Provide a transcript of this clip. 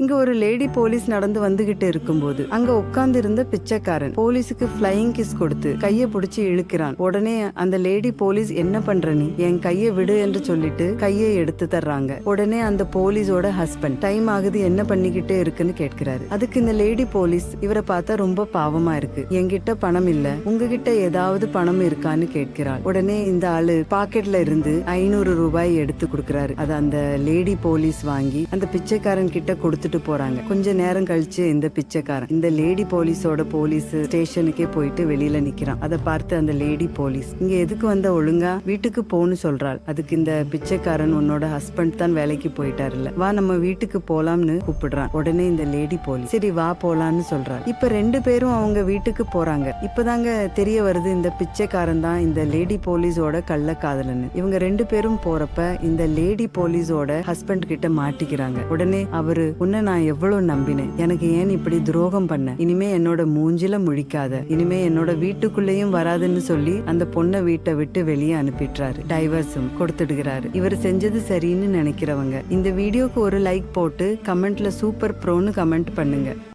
இங்க ஒரு lady police நடந்து வந்துகிட்டு இருக்கும்போது அங்க உட்கார்ந்து இருந்த பிச்சைக்காரன் போலீஸுக்கு பிளையிங் கிஸ் கொடுத்து கைய புடிச்சு இழுக்கிறான். உடனே அந்த லேடி போலீஸ் என்ன பண்ற நீ? என் கைய விடு என்று சொல்லிட்டு கையை எடுத்து தர்றாங்க. உடனே அந்த போலீஸோட ஹஸ்பண்ட் டைம் ஆகுது என்ன பண்ணிக்கிட்டே இருக்குன்னு கேட்கிறாரு. அதுக்கு இந்த லேடி போலீஸ் இவரை பார்த்தா ரொம்ப பாவமா இருக்கு. என்கிட்ட பணம் இல்ல. உங்ககிட்ட ஏதாவது பணம் இருக்கான்னு கேட்கிறாள். உடனே இந்த ஆளு பாக்கெட்ல இருந்து ஐநூறு ரூபாய் எடுத்து கொடுக்கிறாரு. அது அந்த லேடி போலீஸ் வாங்கி அந்த பிச்சைக்காரன் கிட்ட கொடுத்து கொடுத்துட்டு போறாங்க. கொஞ்ச நேரம் கழிச்சு இந்த பிச்சைக்காரன் இந்த லேடி போலீஸோட போலீஸ் ஸ்டேஷனுக்கே போயிட்டு வெளியில நிக்கிறான். அதை பார்த்து அந்த லேடி போலீஸ் இங்க எதுக்கு வந்த ஒழுங்கா? வீட்டுக்கு போன்னு சொல்றாள். அதுக்கு இந்த பிச்சைக்காரன் உன்னோட ஹஸ்பண்ட் தான் வேலைக்கு போயிட்டாருல்ல. வா நம்ம வீட்டுக்கு போலாம்னு கூப்பிடுறான். உடனே இந்த லேடி போலீஸ் சரி வா போலான்னு சொல்றாள். இப்ப ரெண்டு பேரும் அவங்க வீட்டுக்கு போறாங்க. இப்பதாங்க தெரிய வருது இந்த பிச்சைக்காரன் தான் இந்த லேடி போலீஸோட கள்ள காதலன்னு. இவங்க ரெண்டு பேரும் போறப்ப இந்த லேடி போலீஸோட ஹஸ்பண்ட் கிட்ட மாட்டிக்கிறாங்க. உடனே அவரு உன்னை நான் எவ்வளவு நம்பினேன். எனக்கு ஏன் இப்படி துரோகம் பண்ண? இனிமே என்னோட மூஞ்சில முழிக்காத. இனிமே என்னோட வீட்டுக்குள்ளேயும் வராதுன்னு சொல்லி அந்த பொண்ணை வீட்டை விட்டு வெளியே அனுப்பிட்டாரு டைவர்ஸும் கொடுத்துடுகிறாரு. இவர் செஞ்சது சரின்னு நினைக்கிறவங்க. இந்த வீடியோக்கு ஒரு லைக் போட்டு கமெண்ட்ல சூப்பர் ப்ரோன்னு கமெண்ட் பண்ணுங்க.